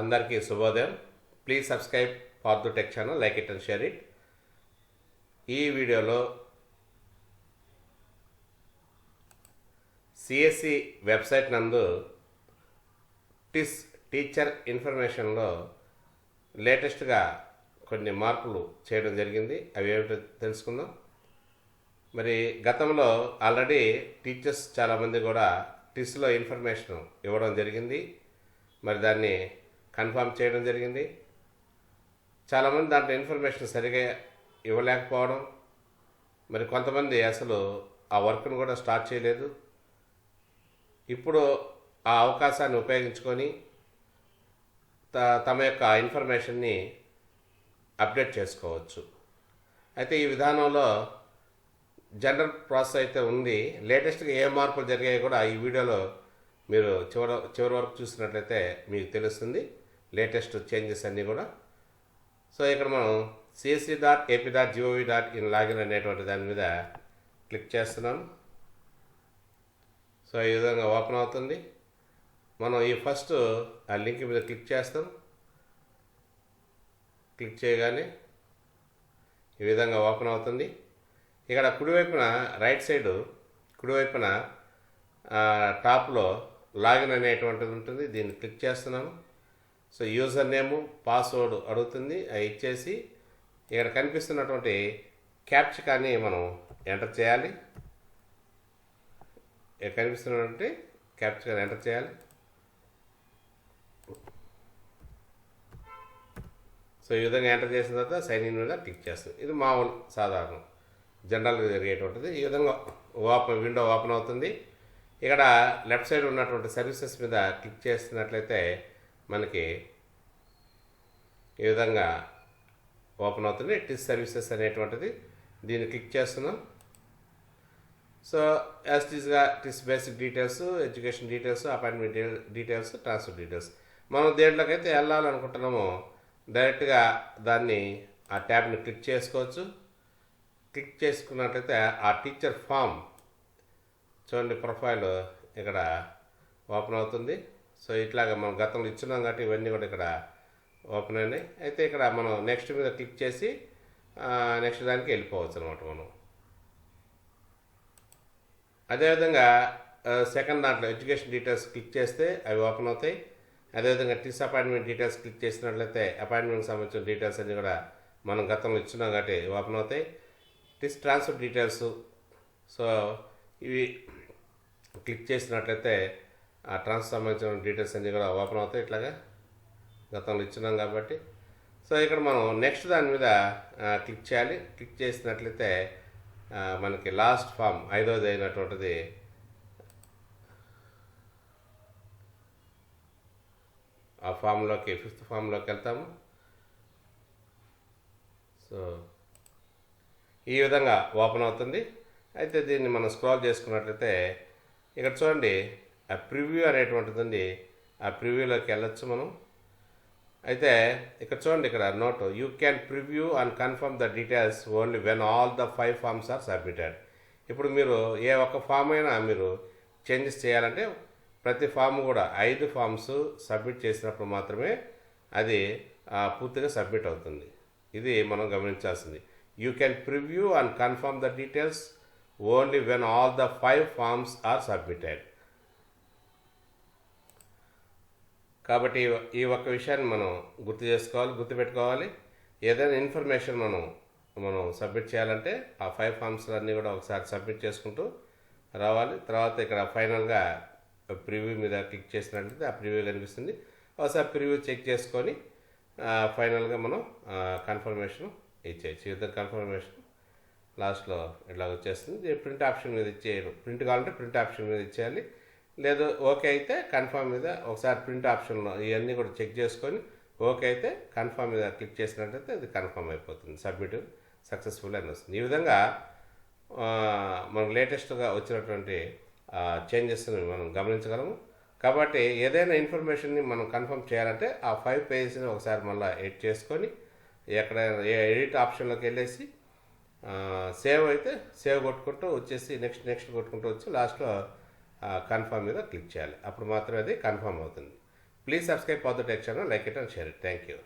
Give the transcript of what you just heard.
అందరికీ శుభోదయం. Please subscribe Pardhu tech channel like it and share it ఈ వీడియోలో సిఎస్సి వెబ్సైట్ నందు టిస్ టీచర్ ఇన్ఫర్మేషన్లో లేటెస్ట్గా కొన్ని మార్పులు చేయడం జరిగింది. అవి ఏమిటో తెలుసుకుందాం. మరి గతంలో ఆల్రెడీ టీచర్స్ చాలామంది కూడా టిస్లో ఇన్ఫర్మేషన్ ఇవ్వడం జరిగింది. మరి దాన్ని కన్ఫర్మ్ చేయడం జరిగింది. చాలామంది దాంట్లో ఇన్ఫర్మేషన్ సరిగా ఇవ్వలేకపోవడం మరి కొంతమంది అసలు ఆ వర్క్ను కూడా స్టార్ట్ చేయలేదు. ఇప్పుడు ఆ అవకాశాన్ని ఉపయోగించుకొని త తమ యొక్క ఇన్ఫర్మేషన్ని అప్డేట్ చేసుకోవచ్చు. అయితే ఈ విధానంలో జనరల్ ప్రాసెస్ అయితే ఉంది. లేటెస్ట్గా ఏ మార్పులు జరిగాయి కూడా ఈ వీడియోలో మీరు చివరి చివరి వరకు చూసినట్లయితే మీకు తెలుస్తుంది. లేటెస్ట్ చేంజెస్ అన్నీ కూడా. సో ఇక్కడ మనం CSC dot AP dot gov dot in login అనేటువంటి దాని మీద క్లిక్ చేస్తున్నాం. సో ఈ విధంగా ఓపెన్ అవుతుంది. మనం ఈ ఫస్ట్ ఆ లింక్ మీద క్లిక్ చేస్తాం. క్లిక్ చేయగానే ఈ విధంగా ఓపెన్ అవుతుంది. ఇక్కడ కుడివైపున రైట్ సైడ్ కుడివైపున టాప్లో లాగిన్ అనేటువంటిది ఉంటుంది. దీన్ని క్లిక్ చేస్తున్నాము సో యూజర్ నేము పాస్వర్డ్ అడుగుతుంది అది ఇచ్చేసి ఇక్కడ కనిపిస్తున్నటువంటి క్యాప్చకాన్ని మనం ఎంటర్ చేయాలి. ఇక్కడ కనిపిస్తున్నటువంటి క్యాప్చకాన్ని ఎంటర్ చేయాలి. సో ఈ విధంగా ఎంటర్ చేసిన తర్వాత సైన్ ఇన్ మీద క్లిక్ చేస్తుంది. ఇది మామూలు సాధారణం. జనరల్గా జరిగేటువంటిది. ఈ విధంగా ఓపెన్ విండో ఓపెన్ అవుతుంది. ఇక్కడ లెఫ్ట్ సైడ్ ఉన్నటువంటి సర్వీసెస్ మీద క్లిక్ చేస్తున్నట్లయితే మనకి ఈ విధంగా ఓపెన్ అవుతుంది టిస్ సర్వీసెస్ అనేటువంటిది దీన్ని క్లిక్ చేస్తున్నాం. So as టీస్గా TIS basic details education details appointment details transfer details మనం దేంట్లోకైతే వెళ్ళాలనుకుంటున్నామో డైరెక్ట్గా దాన్ని ఆ ట్యాబ్ని క్లిక్ చేసుకోవచ్చు. క్లిక్ చేసుకున్నట్లయితే ఆ టీచర్ ఫామ్ చూడండి ప్రొఫైల్ ఇక్కడ ఓపెన్ అవుతుంది. సో ఇట్లాగా మనం గతంలో ఇచ్చున్నాం కాబట్టి ఇవన్నీ కూడా ఇక్కడ ఓపెన్ అయినాయి. అయితే ఇక్కడ మనం నెక్స్ట్ మీద క్లిక్ చేసి నెక్స్ట్ దానికి వెళ్ళిపోవచ్చు అనమాట మనం. అదేవిధంగా సెకండ్ దాంట్లో ఎడ్యుకేషన్ డీటెయిల్స్ క్లిక్ చేస్తే అవి ఓపెన్ అవుతాయి. అదేవిధంగా టిస్ అపాయింట్మెంట్ డీటెయిల్స్ క్లిక్ చేసినట్లయితే అపాయింట్మెంట్కి సంబంధించిన డీటెయిల్స్ అన్నీ కూడా మనం గతంలో ఇచ్చున్నాం కాబట్టి ఓపెన్ అవుతాయి. టిస్ ట్రాన్స్ఫర్ డీటెయిల్స్ సో ఇవి క్లిక్ చేసినట్లయితే ఆ ట్రాన్స్ఫర్ సంబంధించిన డీటెయిల్స్ అన్నీ కూడా ఓపెన్ అవుతాయి ఇట్లాగా. గతంలో ఇచ్చినాం కాబట్టి. సో ఇక్కడ మనం నెక్స్ట్ దాని మీద క్లిక్ చేయాలి. క్లిక్ చేసినట్లయితే మనకి లాస్ట్ ఫామ్ ఐదోది అయినటువంటిది. ఆ ఫామ్లోకి ఫిఫ్త్ ఫామ్లోకి వెళ్తాము. సో ఈ విధంగా ఓపెన్ అవుతుంది. అయితే దీన్ని మనం స్క్రాల్ చేసుకున్నట్లయితే ఇక్కడ చూడండి ఆ ప్రివ్యూ అనేటువంటిది ఆ ప్రివ్యూలోకి వెళ్ళొచ్చు మనం. అయితే ఇక్కడ చూడండి ఇక్కడ note. You can preview and confirm the details only when all the five forms are submitted ఇప్పుడు మీరు ఏ ఒక్క ఫామ్ అయినా మీరు చేంజెస్ చేయాలంటే ప్రతి ఫామ్ కూడా ఐదు ఫామ్స్ సబ్మిట్ చేసినప్పుడు మాత్రమే అది పూర్తిగా సబ్మిట్ అవుతుంది. ఇది మనం గమనించాల్సింది. You can preview and confirm the details only when all the five forms are submitted కాబట్టి ఈ- ఒక్క విషయాన్ని మనం గుర్తు చేసుకోవాలి గుర్తుపెట్టుకోవాలి. ఏదైనా ఇన్ఫర్మేషన్ మనం మనం సబ్మిట్ చేయాలంటే ఆ ఫైవ్ ఫామ్స్ అన్నీ కూడా ఒకసారి సబ్మిట్ చేసుకుంటూ రావాలి. తర్వాత ఇక్కడ ఫైనల్గా ప్రివ్యూ మీద క్లిక్ చేసినట్లయితే ఆ ప్రివ్యూ కనిపిస్తుంది. ఒకసారి ప్రివ్యూ చెక్ చేసుకొని ఫైనల్గా మనం కన్ఫర్మేషన్ ఇచ్చేయచ్చు. ఇద్దరు కన్ఫర్మేషన్ లాస్ట్లో ఇట్లా వచ్చేస్తుంది. ప్రింట్ ఆప్షన్ మీద ఇచ్చేయడం ప్రింట్ కావాలంటే ప్రింట్ ఆప్షన్ మీద ఇచ్చేయాలి. లేదు ఓకే అయితే కన్ఫర్మ్ మీద ఒకసారి ప్రింట్ ఆప్షన్లో ఇవన్నీ కూడా చెక్ చేసుకొని ఓకే అయితే కన్ఫర్మ్ మీద క్లిక్ చేసినట్టయితే అది కన్ఫర్మ్ అయిపోతుంది సబ్మిట్ సక్సెస్ఫుల్ అని వస్తుంది. ఈ విధంగా మనం లేటెస్ట్గా వచ్చినటువంటి చేంజెస్ని మనం గమనించగలము. కాబట్టి ఏదైనా ఇన్ఫర్మేషన్ని మనం కన్ఫర్మ్ చేయాలంటే ఆ ఫైవ్ పేజెస్ని ఒకసారి మళ్ళీ ఎడిట్ చేసుకొని ఎక్కడైనా ఎడిట్ ఆప్షన్లోకి వెళ్ళేసి సేవ్ అయితే సేవ్ కొట్టుకుంటూ వచ్చేసి నెక్స్ట్ నెక్స్ట్ కొట్టుకుంటూ వచ్చి లాస్ట్లో కన్ఫర్మ్ మీద క్లిక్ చేయాలి. అప్పుడు మాత్రమే అది కన్ఫర్మ్ అవుతుంది. Please subscribe Pardhu tech channel like it and share it thank you